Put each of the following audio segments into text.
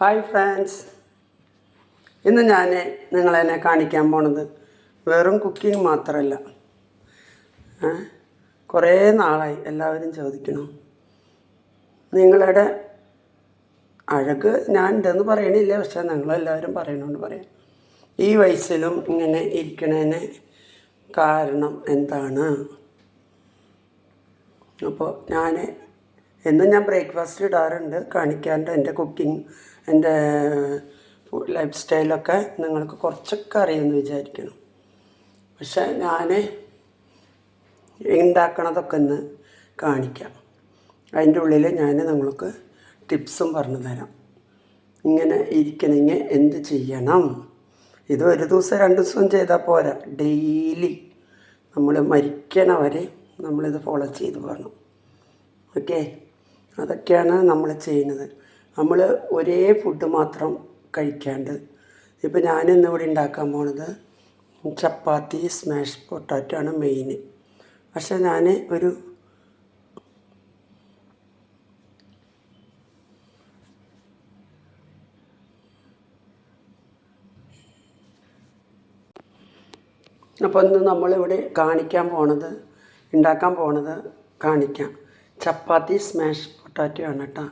Hi friends ഇന്ന് ഞാൻ നിങ്ങളെന്നെ കാണിക്കാൻ പോണത് വെറും കുക്കിംഗ് മാത്രമല്ല? കുറേ നാളായി എല്ലാവരും ചോദിക്കണം നിങ്ങളുടെ അഴക് ഞാൻ ഉണ്ടെന്ന് പറയണില്ല പക്ഷേ നിങ്ങളെല്ലാവരും പറയണോണ്ട് പറയാം. ഈ വയസ്സിലും ഇങ്ങനെ ഇരിക്കണതിന് കാരണം എന്താണ്? അപ്പോൾ ഞാൻ എന്നും ഞാൻ ബ്രേക്ക്ഫാസ്റ്റ് ഇടാറുണ്ട് കാണിക്കാറുണ്ട് എന്റെ കുക്കിംഗ് എന്റെ ലൈഫ് സ്റ്റൈലൊക്കെ നിങ്ങൾക്ക് കുറച്ചൊക്കെ അറിയുമെന്ന് വിചാരിക്കണം പക്ഷെ ഞാൻ ഉണ്ടാക്കണതൊക്കെ ഒന്ന് കാണിക്കാം. അതിന്റെ ഉള്ളിൽ ഞാൻ നിങ്ങൾക്ക് ടിപ്സും പറഞ്ഞു തരാം. ഇങ്ങനെ ഇരിക്കണമെങ്കിൽ എന്ത് ചെയ്യണം? ഇത് ഒരു ദിവസം രണ്ട് ദിവസം ചെയ്താൽ പോരാ. ഡെയിലി നമ്മൾ മരിക്കണ വരെ നമ്മളിത് ഫോളോ ചെയ്ത് പോകണം ഓക്കെ? അതൊക്കെയാണ് നമ്മൾ ചെയ്യുന്നത്. നമ്മൾ ഒരേ ഫുഡ് മാത്രം കഴിക്കാണ്ട്. ഇപ്പോൾ ഞാനിന്ന് ഇവിടെ ഉണ്ടാക്കാൻ പോണത് ചപ്പാത്തി സ്മാഷ് പൊട്ടാറ്റോ ആണ് മെയിൻ പക്ഷെ ഞാൻ ഒരു അപ്പോൾ ഇന്ന് നമ്മളിവിടെ കാണിക്കാൻ പോണത് ഉണ്ടാക്കാൻ പോണത് കാണിക്കാം. ചപ്പാത്തി സ്മാഷ് പൊട്ടാറ്റോ ആണ് കേട്ടോ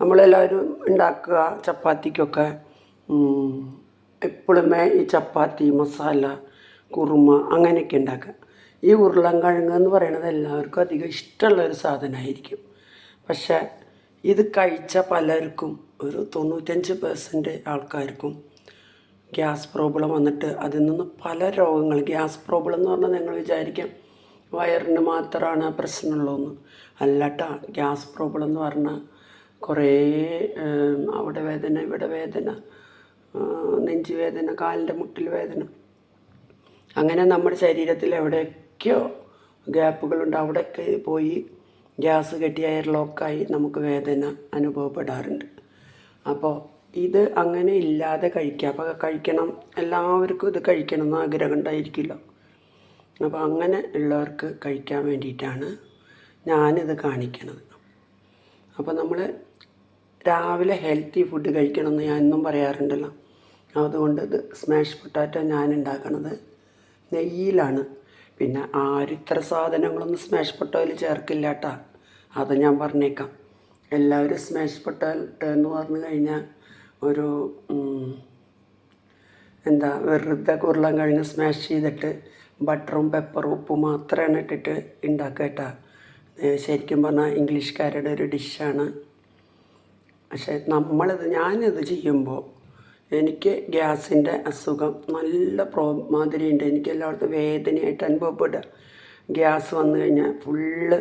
നമ്മളെല്ലാവരും ഉണ്ടാക്കുക ചപ്പാത്തിക്കൊക്കെ. എപ്പോഴും ഈ ചപ്പാത്തി മസാല കുറുമ അങ്ങനെയൊക്കെ ഉണ്ടാക്കുക. ഈ ഉരുളൻകിഴങ്ങ് എന്ന് പറയുന്നത് എല്ലാവർക്കും അധികം ഇഷ്ടമുള്ളൊരു സാധനമായിരിക്കും. പക്ഷേ ഇത് കഴിച്ച പലർക്കും ഒരു തൊണ്ണൂറ്റഞ്ച് പെർസെന്റ് ആൾക്കാർക്കും ഗ്യാസ് പ്രോബ്ലം വന്നിട്ട് അതിൽ നിന്ന് പല രോഗങ്ങൾ ഗ്യാസ് പ്രോബ്ലം എന്ന് പറഞ്ഞാൽ നിങ്ങൾ വിചാരിക്കാം വയറിന് മാത്രമാണ് പ്രശ്നമുള്ളതെന്ന്. അല്ലട്ടാ ഗ്യാസ് പ്രോബ്ലം എന്ന് പറഞ്ഞാൽ കുറേ അവിടെ വേദന ഇവിടെ വേദന നെഞ്ച് വേദന കാലിന്റെ മുട്ടിൽ വേദന. അങ്ങനെ നമ്മുടെ ശരീരത്തിൽ എവിടെയൊക്കെയോ ഗ്യാപ്പുകളുണ്ട്. അവിടെയൊക്കെ പോയി ഗ്യാസ് കെട്ടി എയർ ലോക്കായി നമുക്ക് വേദന അനുഭവപ്പെടാറുണ്ട്. അപ്പോൾ ഇത് അങ്ങനെ ഇല്ലാതെ കഴിക്കുക. അപ്പോൾ കഴിക്കണം. എല്ലാവർക്കും ഇത് കഴിക്കണം എന്ന് ആഗ്രഹം ഉണ്ടായിരിക്കില്ല. അപ്പോൾ അങ്ങനെ ഉള്ളവർക്ക് കഴിക്കാൻ വേണ്ടിയിട്ടാണ് ഞാനിത് കാണിക്കുന്നത് അപ്പോൾ നമ്മൾ രാവിലെ ഹെൽത്തി ഫുഡ് കഴിക്കണമെന്ന് ഞാൻ എന്നും പറയാറുണ്ടല്ലോ. അതുകൊണ്ട് ഇത് സ്മാഷ് പൊട്ടാറ്റോ ഞാൻ ഉണ്ടാക്കണത് നെയ്യിലാണ്. പിന്നെ ആരിത്ര സാധനങ്ങളൊന്നും സ്മാഷ് പൊട്ടോയിൽ ചേർക്കില്ല കേട്ടോ അത് ഞാൻ പറഞ്ഞേക്കാം. എല്ലാവരും സ്മാഷ് പൊട്ടാറ്റോ എന്ന് പറഞ്ഞു കഴിഞ്ഞാൽ ഒരു എന്താ വെറുതെ ഉരുളൻ കഴിഞ്ഞ് സ്മാഷ് ചെയ്തിട്ട് ബട്ടറും പെപ്പറും ഉപ്പും മാത്രമാണ് ഇട്ടിട്ട് ഉണ്ടാക്കുക കേട്ടോ. ശരിക്കും പറഞ്ഞാൽ ഇംഗ്ലീഷുകാരുടെ ഒരു ഡിഷാണ് പക്ഷേ നമ്മളിത് ഞാനിത് ചെയ്യുമ്പോൾ എനിക്ക് ഗ്യാസിന്റെ അസുഖം നല്ല പ്രോ മാതിരിയുണ്ട്. എനിക്ക് എല്ലായിടത്തും വേദനയായിട്ട് അനുഭവപ്പെടുക. ഗ്യാസ് വന്നു കഴിഞ്ഞാൽ ഫുള്ള്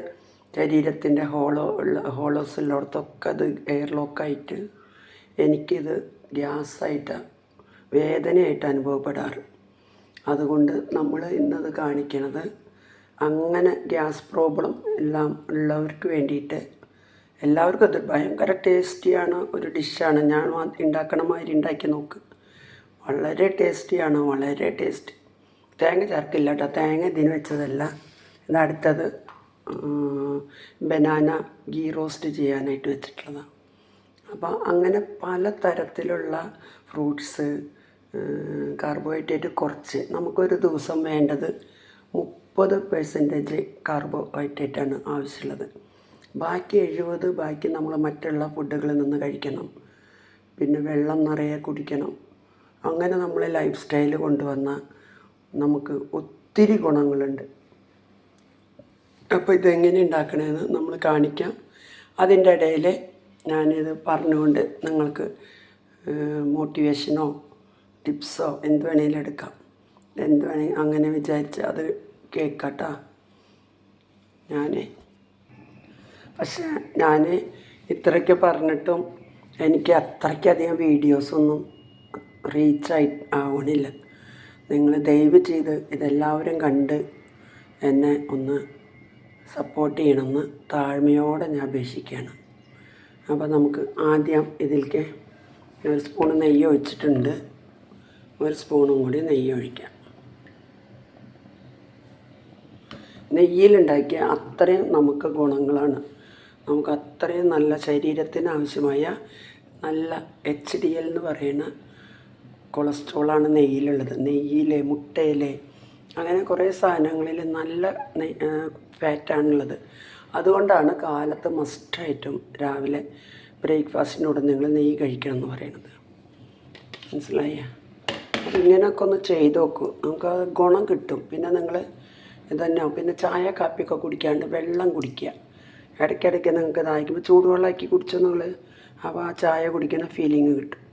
ശരീരത്തിന്റെ ഹോളോ ഉള്ള ഹോളോസ് ഉള്ളിടത്തൊക്കെ അത് എയർ ലോക്കായിട്ട് എനിക്കിത് ഗ്യാസായിട്ട് വേദനയായിട്ട് അനുഭവപ്പെടാറ്. അതുകൊണ്ട് നമ്മൾ ഇന്നത് കാണിക്കണത് അങ്ങനെ ഗ്യാസ് പ്രോബ്ലം എല്ലാം ഉള്ളവർക്ക് വേണ്ടിയിട്ട് എല്ലാവർക്കും അത് ഭയങ്കര ടേസ്റ്റിയാണ് ഒരു ഡിഷാണ്. ഞാൻ ഉണ്ടാക്കണ മാതിരി ഉണ്ടാക്കി നോക്ക്. വളരെ ടേസ്റ്റിയാണ് വളരെ ടേസ്റ്റ്. തേങ്ങ ചേർക്കില്ല കേട്ടോ തേങ്ങ ഇതിന് വെച്ചതല്ല. ഇത് അടുത്തത് ബനാന ഗീ റോസ്റ്റ് ചെയ്യാനായിട്ട് വെച്ചിട്ടുള്ളതാണ് അപ്പോൾ അങ്ങനെ പല തരത്തിലുള്ള ഫ്രൂട്ട്സ് കാർബോഹൈഡ്രേറ്റ് കുറച്ച്. നമുക്കൊരു ദിവസം വേണ്ടത് മുപ്പത് പെർസെന്റേജ് കാർബോഹൈഡ്രേറ്റാണ് ആവശ്യമുള്ളത്. ബാക്കി എഴുപത് ബാക്കി നമ്മൾ മറ്റുള്ള ഫുഡുകളിൽ നിന്ന് കഴിക്കണം. പിന്നെ വെള്ളം നിറയെ കുടിക്കണം. അങ്ങനെ നമ്മൾ ലൈഫ് സ്റ്റൈൽ കൊണ്ടുവന്ന നമുക്ക് ഒത്തിരി ഗുണങ്ങളുണ്ട്. അപ്പോൾ ഇതെങ്ങനെ ഉണ്ടാക്കണമെന്ന് നമ്മൾ കാണിക്കാം. അതിന്റെ ഇടയിൽ ഞാനിത് പറഞ്ഞുകൊണ്ട് നിങ്ങൾക്ക് മോട്ടിവേഷനോ ടിപ്സോ എന്ത് വേണേലും എടുക്കാം. എന്ത് വേണേ അങ്ങനെ വിചാരിച്ച് അത് കേൾക്കട്ടാ. ഞാൻ പക്ഷേ ഞാൻ ഇത്രയ്ക്ക് പറഞ്ഞിട്ടും എനിക്ക് അത്രയ്ക്കധികം വീഡിയോസൊന്നും റീച്ചായി ആവണില്ല. നിങ്ങൾ ദയവ് ചെയ്ത് ഇതെല്ലാവരും കണ്ട് എന്നെ ഒന്ന് സപ്പോർട്ട് ചെയ്യണമെന്ന് താഴ്മയോടെ ഞാൻ അപേക്ഷിക്കുകയാണ്. അപ്പോൾ നമുക്ക് ആദ്യം ഇതിലേക്ക് ഒരു സ്പൂൺ നെയ്യ് ഒഴിച്ചിട്ടുണ്ട്. ഒരു സ്പൂണും കൂടി നെയ്യ് ഒഴിക്കാം. നെയ്യിലുണ്ടാക്കിയ അത്രയും നമുക്ക് ഗുണങ്ങളാണ്. നമുക്ക് അത്രയും നല്ല ശരീരത്തിന് ആവശ്യമായ നല്ല എച്ച് ഡി എൽ എന്ന് പറയുന്ന കൊളസ്ട്രോളാണ് നെയ്യിലുള്ളത്. നെയ്യിൽ മുട്ടയിൽ അങ്ങനെ കുറേ സാധനങ്ങളിൽ നല്ല ഫാറ്റാണുള്ളത്. അതുകൊണ്ടാണ് കാലത്ത് മസ്റ്റായിട്ടും രാവിലെ ബ്രേക്ക്ഫാസ്റ്റിനോട് നിങ്ങൾ നെയ്യ് കഴിക്കണം എന്ന് പറയുന്നത്. മനസ്സിലായ? ഇങ്ങനെയൊക്കെ ഒന്ന് ചെയ്ത് നോക്കൂ. നമുക്ക് ഗുണം കിട്ടും. പിന്നെ നിങ്ങൾ ഇതന്നെ പിന്നെ ചായ കാപ്പിയൊക്കെ കുടിക്കാണ്ട് വെള്ളം കുടിക്കുക. ഇടയ്ക്കിടയ്ക്ക് നിങ്ങൾക്ക് ദാഹിക്കുമ്പോൾ ചൂടുവെള്ളമാക്കി കുടിച്ചോ നിങ്ങൾ അപ്പോൾ ആ ചായ കുടിക്കുന്ന ഫീലിംഗ് കിട്ടും.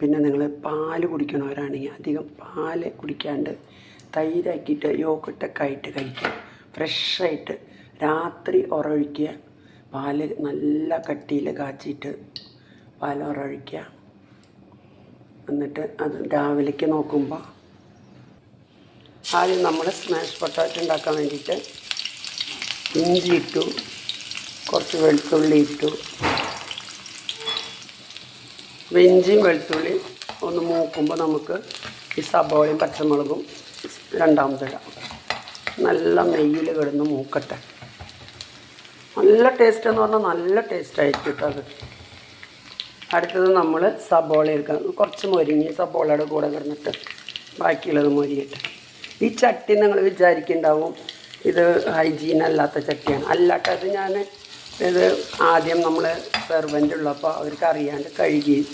പിന്നെ നിങ്ങൾ പാൽ കുടിക്കണവരാണെങ്കിൽ അധികം പാൽ കുടിക്കാണ്ട് തൈരാക്കിയിട്ട് യോഗട്ടൊക്കെ ആയിട്ട് കഴിക്കുക ഫ്രഷായിട്ട് രാത്രി ഉറവഴിക്കുക പാൽ നല്ല കട്ടിയിൽ കാച്ചിയിട്ട് പാൽ ഉറവഴിക്കുക എന്നിട്ട് അത് രാവിലേക്ക് നോക്കുമ്പോൾ ആദ്യം നമ്മൾ സ്മാഷ് പൊട്ടാറ്റോ ഉണ്ടാക്കാൻ വേണ്ടിയിട്ട് ഇഞ്ചി ഇട്ടു. കുറച്ച് വെളുത്തുള്ളി ഇട്ടു. ഇഞ്ചിയും വെളുത്തുള്ളി ഒന്ന് മൂക്കുമ്പോൾ നമുക്ക് ഈ സബോളയും പച്ചമുളകും രണ്ടാമതിടാം നല്ല നെയ്യിൽ കിടന്ന് മൂക്കട്ടെ. നല്ല ടേസ്റ്റ് എന്ന് പറഞ്ഞാൽ നല്ല ടേസ്റ്റ് ആയിരിക്കും കേട്ടോ അത്. അടുത്തത് നമ്മൾ സബോള എടുക്കാം. കുറച്ച് മൊരിഞ്ഞ് സബോളയുടെ കൂടെ കിടന്നിട്ട് ബാക്കിയുള്ളത് മൊരിയിട്ട്. ഈ ചട്ടി നിങ്ങൾ വിചാരിക്കുന്നുണ്ടാവും ഇത് ഹൈജീൻ അല്ലാത്ത ചട്ടിയാണ്. അല്ലാട്ടത് ഞാൻ ഇത് ആദ്യം നമ്മൾ സെർവന്റ് ഉള്ളപ്പോൾ അവർക്ക് അറിയാണ്ട് കഴുകി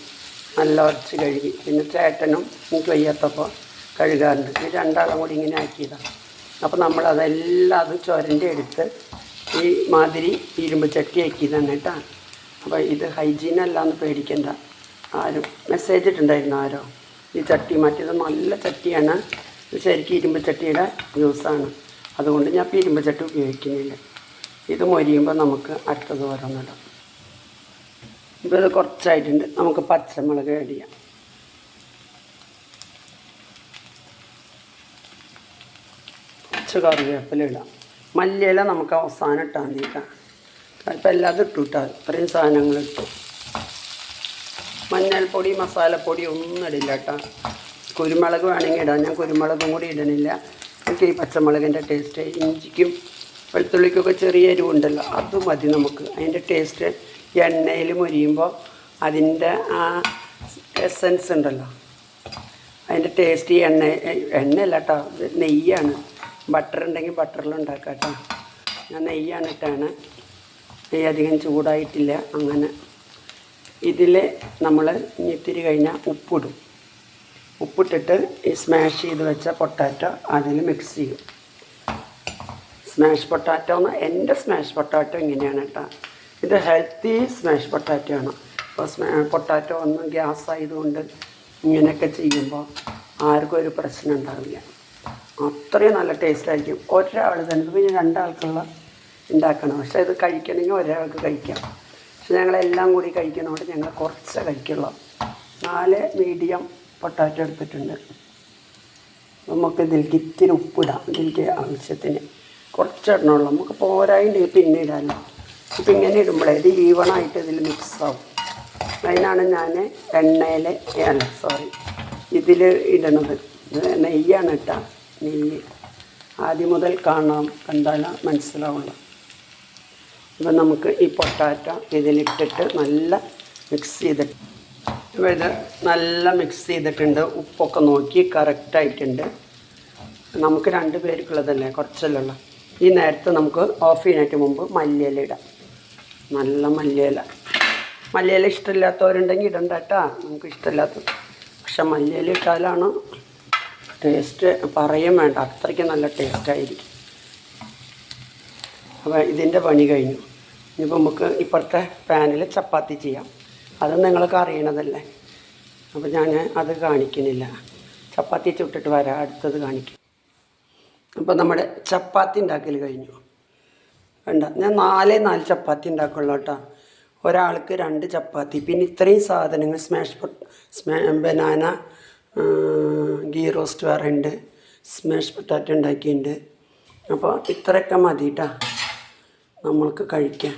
നല്ല ഉറച്ച് കഴുകി. പിന്നെ ചേട്ടനും എനിക്ക് വയ്യാത്തപ്പോൾ കഴുകാറുണ്ട്. ഈ രണ്ടാളും കൂടി ഇങ്ങനെ ആക്കിയതാണ് അപ്പോൾ നമ്മൾ അതെല്ലാം അത് ചൊരന്റെ എടുത്ത് ഈ മാതിരി ഇരുമ്പ് ചട്ടി ആക്കിയതാണ് കേട്ടോ. അപ്പോൾ ഇത് ഹൈജീൻ അല്ല എന്ന് പേടിക്കണ്ട. ആരും മെസ്സേജ് ഇട്ടുണ്ടായിരുന്നു ആരോ. ഈ ചട്ടി മറ്റേത് നല്ല ചട്ടിയാണ്. ശരിക്കും ഇരുമ്പ് ചട്ടിയുടെ ജ്യൂസാണ് അതുകൊണ്ട് ഞാൻ ഇപ്പോൾ ഇരുമ്പ് ചട്ടി ഉപയോഗിക്കുന്നില്ല. ഇത് മൊരിയുമ്പോൾ നമുക്ക് അടുത്തത് ഓരോന്നിടാം ഇപ്പോൾ ഇത് കുറച്ചായിട്ടുണ്ട്. നമുക്ക് പച്ചമുളക് ആഡ് ചെയ്യാം. കുറച്ച് കറിവേപ്പില ഇടാം. മല്ലിയില നമുക്ക് അവസാനം ഇട്ടാൽ മതി കേട്ടോ. ഇപ്പം എല്ലാതും ഇട്ടു ഇട്ടാൽ ഇത്രയും സാധനങ്ങൾ ഇട്ടു. മഞ്ഞൾപ്പൊടി മസാലപ്പൊടി ഒന്നും ഇടില്ല കേട്ടോ. കുരുമുളക് വേണമെങ്കിൽ ഇടാം. ഞാൻ കുരുമുളകും കൂടി ഇടണില്ല. എനിക്ക് ഈ പച്ചമുളകിന്റെ ടേസ്റ്റ് ഇഞ്ചിക്കും വെളുത്തുള്ളിക്കൊക്കെ ചെറിയ എരിവുണ്ടല്ലോ അത് മതി നമുക്ക്. അതിന്റെ ടേസ്റ്റ് എണ്ണയിൽ മുരിയുമ്പോൾ അതിന്റെ ആ എസൻസ് ഉണ്ടല്ലോ. അതിന്റെ ടേസ്റ്റ് എണ്ണ എണ്ണയല്ല കേട്ടോ നെയ്യാണ്. ബട്ടർ ഉണ്ടെങ്കിൽ ബട്ടറിൽ ഉണ്ടാക്കാം കേട്ടോ ഞാൻ നെയ്യാണ് ഇട്ടാണ് നെയ്യ് അധികം ചൂടായിട്ടില്ല അങ്ങനെ. ഇതിൽ നമ്മൾ ഇത്തിരി കഴിഞ്ഞാൽ ഉപ്പിടും. ഉപ്പിട്ടിട്ട് ഈ സ്മാഷ് ചെയ്ത് വെച്ച പൊട്ടാറ്റോ അതിൽ മിക്സ് ചെയ്യും. സ്മാഷ് പൊട്ടാറ്റോ എന്ന് എന്റെ സ്മാഷ് പൊട്ടാറ്റോ ഇങ്ങനെയാണ് കേട്ടോ. ഇത് ഹെൽത്തി സ്മാഷ് പൊട്ടാറ്റോ ആണ്. അപ്പോൾ പൊട്ടാറ്റോ ഒന്നും ഗ്യാസ് ആയതുകൊണ്ട് ഇങ്ങനെയൊക്കെ ചെയ്യുമ്പോൾ ആർക്കും ഒരു പ്രശ്നം ഉണ്ടാവില്ല. അത്രയും നല്ല ടേസ്റ്റായിരിക്കും ഒരാൾ തന്നെ പിന്നെ രണ്ടാൾക്കുള്ള ഉണ്ടാക്കണം. പക്ഷേ ഇത് കഴിക്കണമെങ്കിൽ ഒരാൾക്ക് കഴിക്കാം. പക്ഷെ ഞങ്ങളെല്ലാം കൂടി കഴിക്കുന്നതുകൊണ്ട് ഞങ്ങൾ കുറച്ച് കഴിക്കുള്ളൂ. നാല് മീഡിയം പൊട്ടാറ്റോ എടുത്തിട്ടുണ്ട്. നമുക്ക് ഇതിൽ ഇത്തിരി ഉപ്പിടാം. ഇതിലേക്ക് ആവശ്യത്തിന്. കുറച്ചിടണുള്ളൂ നമുക്ക് പോരായിട്ട് പിന്നെ ഇടാമല്ലോ ഇപ്പം ഇങ്ങനെ ഇടുമ്പോഴേ ഇത് ഈവണായിട്ട് ഇതിൽ മിക്സ് ആവും അതിനാണ് ഞാൻ എണ്ണയിൽ അല്ല സോറി ഇതിൽ ഇടണത്. നെയ്യാണ് ഇട്ടാ നെയ്യ്. ആദ്യം മുതൽ കാണാം കണ്ടാൽ മനസ്സിലാവുള്ളൂ. അപ്പം നമുക്ക് ഈ പൊട്ടാറ്റ ഇതിലിട്ടിട്ട് നല്ല മിക്സ് ചെയ്തിട്ട് അപ്പോൾ ഇത് നല്ല മിക്സ് ചെയ്തിട്ടുണ്ട്. ഉപ്പൊക്കെ നോക്കി കറക്റ്റായിട്ടുണ്ട്. നമുക്ക് രണ്ട് പേർക്കുള്ളതല്ലേ കുറച്ചല്ലേ ഈ നേരത്തെ നമുക്ക് ഓഫ് ചെയ്യുന്നതിന് മുമ്പ് മല്ലിയില ഇടാം. നല്ല മല്ലിയില. മല്ലിയില ഇഷ്ടമില്ലാത്തവരുണ്ടെങ്കിൽ ഇടണ്ട കേട്ടാ. നമുക്ക് ഇഷ്ടമില്ലാത്ത പക്ഷെ മല്ലിയില ഇട്ടാലാണ് ടേസ്റ്റ് പറയും വേണ്ട. അത്രയ്ക്ക് നല്ല ടേസ്റ്റായിരിക്കും അപ്പോൾ ഇതിന്റെ പണി കഴിഞ്ഞു. ഇനിയിപ്പോൾ നമുക്ക് ഇപ്പോഴത്തെ പാനിൽ ചപ്പാത്തി ചെയ്യാം. അത് നിങ്ങൾക്ക് അറിയണതല്ലേ? അപ്പോൾ ഞാൻ അത് കാണിക്കുന്നില്ല. ചപ്പാത്തി ചുട്ടിട്ട് വരാം. അടുത്തത് കാണിക്കും. അപ്പോൾ നമ്മുടെ ചപ്പാത്തി ഉണ്ടാക്കൽ കഴിഞ്ഞു. വേണ്ട ഞാൻ നാലേ നാല് ചപ്പാത്തി ഉണ്ടാക്കുള്ളൂ കേട്ടോ. ഒരാൾക്ക് രണ്ട് ചപ്പാത്തി. പിന്നെ ഇത്രയും സാധനങ്ങൾ സ്മാഷ് സ്മാ ബനാന ഗീ റോസ്റ്റ് വേറെ ഉണ്ട്. സ്മാഷ് പൊട്ടാറ്റോ ഉണ്ടാക്കിയിട്ടുണ്ട്. അപ്പോൾ ഇത്രയൊക്കെ മതി കേട്ടോ നമ്മൾക്ക് കഴിക്കാം.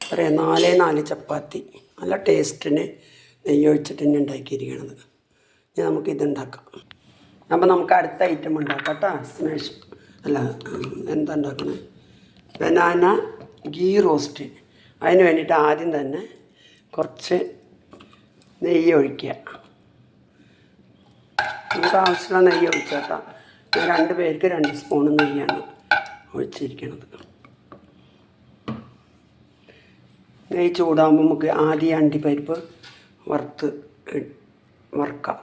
പറയാം നാലേ നാല് ചപ്പാത്തി. നല്ല ടേസ്റ്റിന് നെയ്യ് ഒഴിച്ചിട്ട് തന്നെ ഉണ്ടാക്കിയിരിക്കണത്. ഇനി നമുക്ക് ഇതുണ്ടാക്കാം അപ്പോൾ നമുക്ക് അടുത്ത ഐറ്റം ഉണ്ടാക്കാം കേട്ടോ. സ്മാഷ് അല്ല എന്താ ഉണ്ടാക്കുന്നത് ബനാന ഗീ റോസ്റ്റ് അതിന് വേണ്ടിയിട്ട് ആദ്യം തന്നെ കുറച്ച് നെയ്യ് ഒഴിക്കുക. നമുക്ക് ആവശ്യമുള്ള നെയ്യ് ഒഴിച്ചേക്കാം ഞാൻ രണ്ട് പേർക്ക് രണ്ട് സ്പൂൺ നെയ്യാണ് ഒഴിച്ചിരിക്കണത്. നെയ്യ് ചൂടാകുമ്പോൾ നമുക്ക് ആദ്യം അണ്ടിപ്പരിപ്പ് വറുത്ത് വറുക്കാം.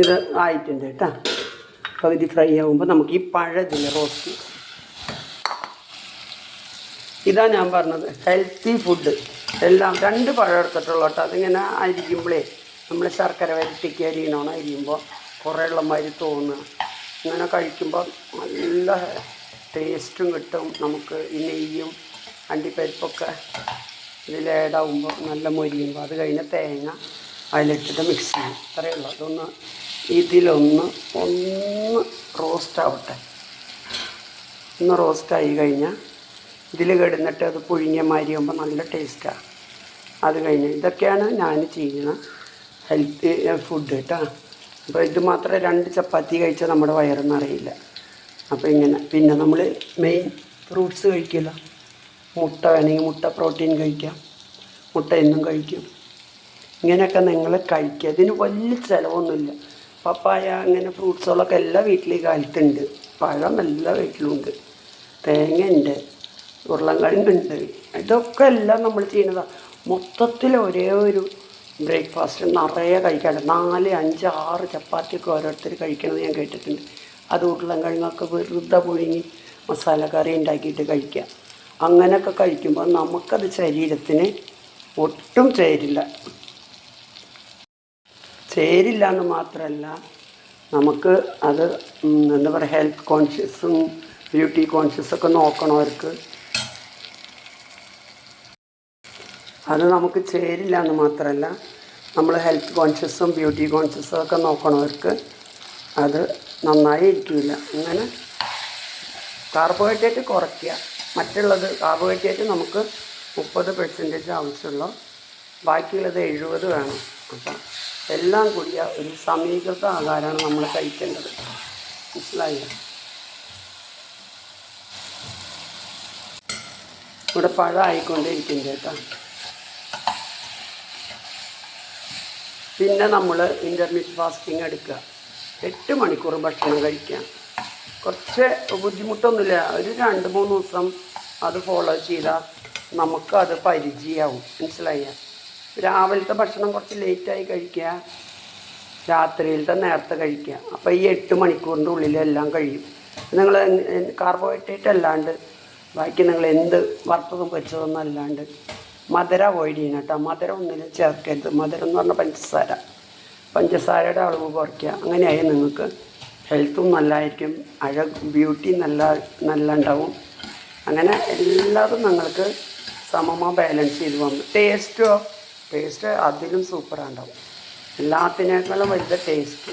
ഇത് ആയിട്ടുണ്ട് കേട്ടോ. പകുതി ഫ്രൈ ആകുമ്പോൾ നമുക്ക് ഈ പഴതില്ല റോസ്റ്റ് ഇതാ ഞാൻ പറഞ്ഞത് ഹെൽത്തി ഫുഡ് എല്ലാം രണ്ട് പഴം എടുത്തിട്ടുള്ളൂ കേട്ടോ. അതിങ്ങനെ അരിക്കുമ്പോഴേ നമ്മൾ ശർക്കര വരട്ടിക്ക് അരിയണോന്ന് അരിയുമ്പോൾ കുറേ മാതിരി തോന്നുക. അങ്ങനെ കഴിക്കുമ്പോൾ നല്ല ടേസ്റ്റും കിട്ടും. നമുക്ക് ഈ നെയ്യും അണ്ടിപ്പരിപ്പൊക്കെ ഇതിൽ നല്ല മൊരിയുമ്പോൾ അത് കഴിഞ്ഞ തേങ്ങ അതിലിട്ടിട്ട് മിക്സ് ചെയ്യും. അത്രയേ ഉള്ളൂ. അതൊന്ന് ഇതിലൊന്ന് ഒന്ന് റോസ്റ്റ് ആവട്ടെ. ഒന്ന് റോസ്റ്റായി കഴിഞ്ഞാൽ ഇതിൽ കിടന്നിട്ട് അത് പുഴുങ്ങിയ മാതിരി ആകുമ്പോൾ നല്ല ടേസ്റ്റാണ് അത് കഴിഞ്ഞ് ഇതൊക്കെയാണ് ഞാൻ ചെയ്യുന്ന ഹെൽത്തി ഫുഡ് കേട്ടോ അപ്പോൾ ഇത് മാത്രമേ രണ്ട് ചപ്പാത്തി കഴിച്ചാൽ നമ്മുടെ വയറൊന്നും അറിയില്ല. അപ്പോൾ ഇങ്ങനെ പിന്നെ നമ്മൾ മെയിൻ ഫ്രൂട്ട്സ് കഴിക്കില്ല മുട്ട വേണമെങ്കിൽ മുട്ട പ്രോട്ടീൻ കഴിക്കാം. മുട്ട എന്നും കഴിക്കും. ഇങ്ങനെയൊക്കെ നിങ്ങൾ കഴിക്കുക. ഇതിന് വലിയ ചിലവൊന്നുമില്ല. പപ്പായ അങ്ങനെ ഫ്രൂട്ട്സുകളൊക്കെ എല്ലാ വീട്ടിലും കാലത്തുണ്ട് പഴം എല്ലാ വീട്ടിലുമുണ്ട് തേങ്ങ ഉണ്ട് ഉരുളൻകിഴങ്ങുണ്ട്. ഇതൊക്കെ എല്ലാം നമ്മൾ ചെയ്യുന്നതാണ് മൊത്തത്തിൽ ഒരേ ഒരു ബ്രേക്ക്ഫാസ്റ്റ് നിറയെ കഴിക്കാറുണ്ട്. നാല് അഞ്ച് ആറ് ചപ്പാത്തിയൊക്കെ ഓരോരുത്തർ കഴിക്കണത് ഞാൻ കേട്ടിട്ടുണ്ട്. അത് ഉരുളൻകിഴങ്ങൊക്കെ വെറുതെ പുഴുങ്ങി കറി ഉണ്ടാക്കിയിട്ട് കഴിക്കുക. അങ്ങനെയൊക്കെ കഴിക്കുമ്പോൾ നമുക്കത് ശരീരത്തിന് ഒട്ടും ചേരില്ല. ചേരില്ല എന്ന് മാത്രമല്ല നമുക്ക് അത് എന്താ പറയുക ഹെൽത്ത് കോൺഷ്യസും ബ്യൂട്ടി കോൺഷ്യസൊക്കെ നോക്കണവർക്ക് അത് നമുക്ക് ചേരില്ല എന്ന് മാത്രമല്ല നമ്മൾ ഹെൽത്ത് കോൺഷ്യസും ബ്യൂട്ടി കോൺഷ്യസും ഒക്കെ നോക്കണവർക്ക് അത് നന്നായി ഇരിക്കില്ല അങ്ങനെ കാർബോഹൈഡ്രേറ്റ് കുറയ്ക്കുക. മറ്റുള്ളത് കാർബോഹൈഡ്രേറ്റ് നമുക്ക് മുപ്പത് പെർസെന്റേജ് ആവശ്യമുള്ളൂ ബാക്കിയുള്ളത് എഴുപത് വേണം. അപ്പം എല്ലാം കൂടിയ ഒരു സമീകൃത ആഹാരമാണ് നമ്മൾ കഴിക്കേണ്ടത്. മനസ്സിലായോ? ഇവിടെ പഴമായിക്കൊണ്ടേയിരിക്കും ചേട്ടാ പിന്നെ നമ്മൾ ഇന്റർമീഡിയറ്റ് ഫാസ്റ്റിംഗ് എടുക്കുക. എട്ട് മണിക്കൂർ ഭക്ഷണം കഴിക്കുക. കുറച്ച് ബുദ്ധിമുട്ടൊന്നുമില്ല. ഒരു രണ്ട് മൂന്ന് ദിവസം അത് ഫോളോ ചെയ്താൽ നമുക്കത് പരിചയമാവും. മനസ്സിലായ? രാവിലത്തെ ഭക്ഷണം കുറച്ച് ലേറ്റായി കഴിക്കുക. രാത്രിയിലത്തെ നേരത്തെ കഴിക്കുക. അപ്പോൾ ഈ എട്ട് മണിക്കൂറിന്റെ ഉള്ളിൽ എല്ലാം കഴിയും നിങ്ങൾ കാർബോഹൈഡ്രേറ്റ് അല്ലാണ്ട് ബാക്കി നിങ്ങൾ എന്ത് വറുത്തതും പൊരിച്ചതൊന്നും അല്ലാണ്ട് മധുരം അവോയ്ഡ് ചെയ്യണം കേട്ടോ. മധുരം ഒന്നിലും ചേർക്കരുത്. മധുരം എന്ന് പറഞ്ഞാൽ പഞ്ചസാര. പഞ്ചസാരയുടെ അളവ് കുറയ്ക്കുക. അങ്ങനെയായി നിങ്ങൾക്ക് ഹെൽത്തും നല്ലതായിരിക്കും അഴ ബ്യൂട്ടി നല്ല നല്ല ഉണ്ടാവും അങ്ങനെ എല്ലാതും നിങ്ങൾക്ക് സമമ ബാലൻസ് ചെയ്ത് വന്നു. ടേസ്റ്റോ ടേസ്റ്റ് അതിലും സൂപ്പറാണ്ടാവും എല്ലാത്തിനേക്കാളും വലുത് ടേസ്റ്റ്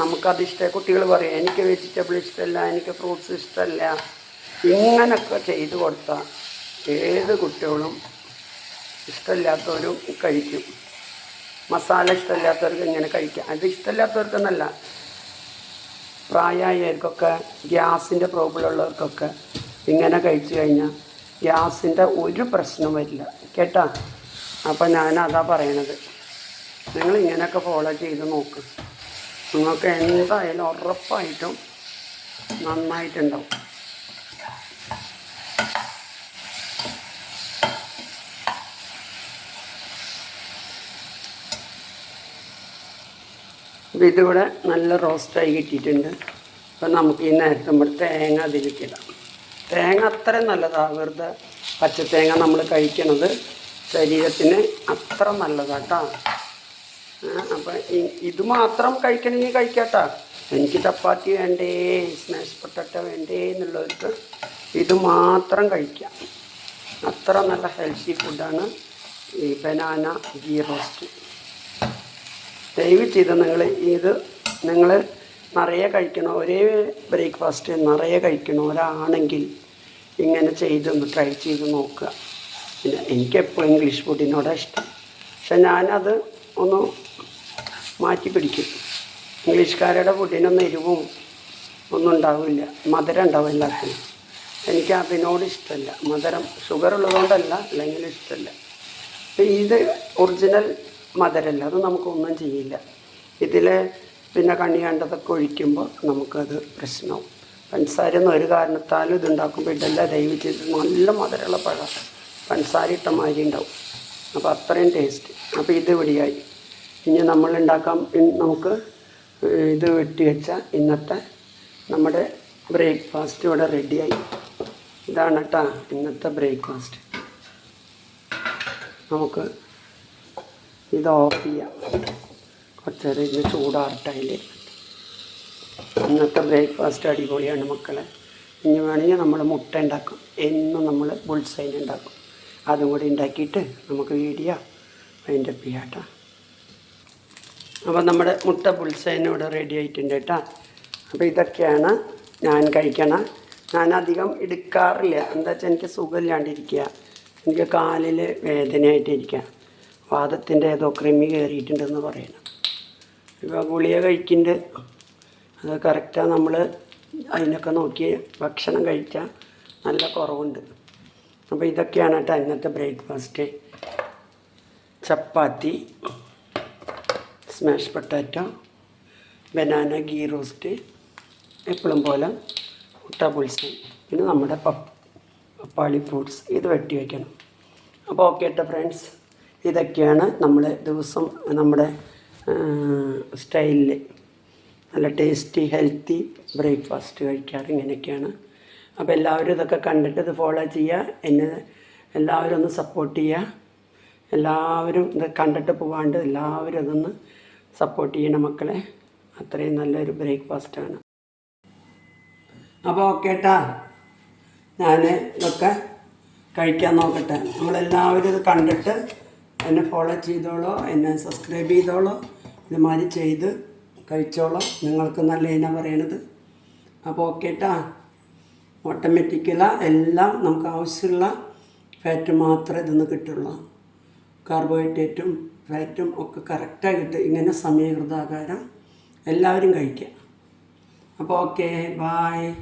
നമുക്കത് ഇഷ്ടമായി കുട്ടികൾ പറയും എനിക്ക് വെജിറ്റബിൾ ഇഷ്ടമല്ല എനിക്ക് ഫ്രൂട്ട്സ് ഇഷ്ടമല്ല ഇങ്ങനൊക്കെ ചെയ്ത് കൊടുത്താൽ ഏത് കുട്ടികളും ഇഷ്ടമില്ലാത്തവരും കഴിക്കും. മസാല ഇഷ്ടമില്ലാത്തവർക്ക് ഇങ്ങനെ കഴിക്കാം. അത് ഇഷ്ടമില്ലാത്തവർക്കെന്നല്ല. പ്രായമായവർക്കൊക്കെ ഗ്യാസിന്റെ പ്രോബ്ലം ഉള്ളവർക്കൊക്കെ ഇങ്ങനെ കഴിച്ചു കഴിഞ്ഞാൽ ഗ്യാസിന്റെ ഒരു പ്രശ്നം വരില്ല. കേട്ടാ? അപ്പം ഞാൻ അതാ പറയണത്. നിങ്ങൾ ഇങ്ങനെയൊക്കെ ഫോളോ ചെയ്ത് നോക്ക്. നിങ്ങൾക്ക് എന്തായാലും ഉറപ്പായിട്ടും നന്നായിട്ടുണ്ടാവും. അപ്പോൾ ഇതിവിടെ നല്ല റോസ്റ്റായി കിട്ടിയിട്ടുണ്ട്. അപ്പോൾ നമുക്ക് ഈ നേരത്തെ തേങ്ങ അതിലേക്ക് ഇടാം. തേങ്ങ അത്ര നല്ലതാണ് വെറുതെ പച്ചത്തേങ്ങ നമ്മൾ കഴിക്കണത്. ശരീരത്തിന് അത്ര നല്ലതാട്ടോ. അപ്പം ഇത് മാത്രം കഴിക്കണമെങ്കിൽ കഴിക്കാട്ടോ. എനിക്ക് ചപ്പാത്തി വേണ്ടേ സ്മാഷ് പൊട്ടറ്റോ വേണ്ടേ എന്നുള്ളവർക്ക് ഇത് മാത്രം കഴിക്കാം. അത്ര നല്ല ഹെൽത്തി ഫുഡാണ് ഈ ബനാന ഗീ റോസ്റ്റ് ദയവ് ചെയ്ത് നിങ്ങൾ ഇത് നിങ്ങൾ നിറയെ കഴിക്കണം. ഒരേ ബ്രേക്ക്ഫാസ്റ്റ് നിറയെ കഴിക്കണവരാണെങ്കിൽ ഇങ്ങനെ ചെയ്തൊന്ന് ട്രൈ ചെയ്ത് നോക്കുക. പിന്നെ എനിക്കെപ്പോൾ ഇംഗ്ലീഷ് ഫുഡിനോടാണ് ഇഷ്ടം. പക്ഷെ ഞാനത് ഒന്ന് മാറ്റി പിടിക്കും. ഇംഗ്ലീഷുകാരുടെ ഫുഡിനൊന്നും എരിവും ഒന്നും ഉണ്ടാവില്ല. മധുരം ഉണ്ടാവും എല്ലാത്തിനും. എനിക്ക് അതിനോട് ഇഷ്ടമല്ല. മധുരം ഷുഗർ ഉള്ളതുകൊണ്ടല്ല അല്ലെങ്കിൽ ഇഷ്ടമല്ല. ഇത് ഒറിജിനൽ മധുരമല്ല അത് നമുക്കൊന്നും ചെയ്യില്ല. ഇതിൽ പിന്നെ കണ്ണി കണ്ടതൊക്കെ ഒഴിക്കുമ്പോൾ നമുക്കത് പ്രശ്നമാവും. പഞ്ചസാരയൊന്നും ഒരു കാരണത്താലും ഇതുണ്ടാക്കുമ്പോൾ ഇടല്ല. ദയവ് ചെയ്ത് നല്ല മധുരമുള്ള പഴം. പഞ്ചസാര ഇട്ട മാതിരി ഉണ്ടാവും അപ്പോൾ അത്രയും ടേസ്റ്റ് അപ്പോൾ ഇത് ഇവിടെയായി. ഇനി നമ്മൾ ഉണ്ടാക്കാം നമുക്ക് ഇത് വെട്ടി വെച്ച ഇന്നത്തെ നമ്മുടെ ബ്രേക്ക്ഫാസ്റ്റ് ഇവിടെ റെഡിയായി. ഇതാണ് കേട്ടോ ഇന്നത്തെ ബ്രേക്ക്ഫാസ്റ്റ്. നമുക്ക് ഇത് ഓഫ് ചെയ്യാം. കുറച്ച് നേരം ഇത് ചൂടാറട്ടായി ഇന്നത്തെ ബ്രേക്ക്ഫാസ്റ്റ് അടിപൊളിയാണ് മക്കളെ. ഇനി വേണമെങ്കിൽ നമ്മൾ മുട്ട ഉണ്ടാക്കും. എന്നും നമ്മൾ ബുൾസൈൻ ഉണ്ടാക്കും. അതും കൂടി ഉണ്ടാക്കിയിട്ട് നമുക്ക് വീഡിയോ അതിന്റെ ചെയ്യാട്ടോ. അപ്പോൾ നമ്മുടെ മുട്ട പുൽസേനോട് റെഡി ആയിട്ടുണ്ട് കേട്ടോ. അപ്പോൾ ഇതൊക്കെയാണ് ഞാൻ കഴിക്കണം. ഞാൻ അധികം എടുക്കാറില്ല. എന്താ വെച്ചാൽ എനിക്ക് സുഖമില്ലാണ്ടിരിക്കുക. എനിക്ക് കാലിൽ വേദനയായിട്ടിരിക്കുക. വാദത്തിന്റെ ഏതോ ക്രിമി കയറിയിട്ടുണ്ടെന്ന് പറയണം. ഇപ്പോൾ ഗുളിക കഴിക്കുന്നുണ്ട്. അത് കറക്റ്റാണ് നമ്മൾ അതിനൊക്കെ നോക്കി ഭക്ഷണം കഴിച്ചാൽ നല്ല കുറവുണ്ട്. അപ്പോൾ ഇതൊക്കെയാണ് കേട്ടോ ഇന്നത്തെ breakfast. Chapati smash potato banana ghee roast എപ്പോഴും പോലെ മുട്ട പുളിസി പിന്നെ നമ്മുടെ പപ്പ് പപ്പാളി ഫ്രൂട്ട്സ് ഇത് വെട്ടി വയ്ക്കണം അപ്പോൾ ഓക്കെ കേട്ടോ ഫ്രണ്ട്സ് ഇതൊക്കെയാണ് നമ്മൾ ദിവസം നമ്മുടെ സ്റ്റൈലിൽ നല്ല ടേസ്റ്റി ഹെൽത്തി ബ്രേക്ക്ഫാസ്റ്റ് കഴിക്കാറ്. ഇങ്ങനെയൊക്കെയാണ് അപ്പോൾ എല്ലാവരും ഇതൊക്കെ കണ്ടിട്ട് ഇത് ഫോളോ ചെയ്യുക എന്നെ എല്ലാവരും ഒന്ന് സപ്പോർട്ട് ചെയ്യുക എല്ലാവരും ഇത് കണ്ടിട്ട് പോവാണ്ട് എല്ലാവരും അതൊന്ന് സപ്പോർട്ട് ചെയ്യണം മക്കളെ. അത്രയും നല്ലൊരു ബ്രേക്ക്ഫാസ്റ്റാണ് അപ്പോൾ ഓക്കെ ഏട്ടാ ഞാൻ ഇതൊക്കെ കഴിക്കാൻ നോക്കട്ടെ. നമ്മളെല്ലാവരും ഇത് കണ്ടിട്ട് എന്നെ ഫോളോ ചെയ്തോളോ. എന്നെ സബ്സ്ക്രൈബ് ചെയ്തോളോ. ഇതുമാതിരി ചെയ്ത് കഴിച്ചോളോ. നിങ്ങൾക്ക് നല്ല ഇന പറയണത്. അപ്പോൾ ഓക്കെ കേട്ടാ ഓട്ടോമാറ്റിക്കല എല്ലാം നമുക്ക് ആവശ്യമുള്ള ഫാറ്റ് മാത്രമേ ഇതിന്ന് കിട്ടുള്ളൂ. കാർബോഹൈഡ്രേറ്റും ഫാറ്റും ഒക്കെ കറക്റ്റായി കിട്ടും. ഇങ്ങനെ സമീകൃതാകാരം എല്ലാവരും കഴിക്കുക. അപ്പോൾ ഓക്കെ ബായ്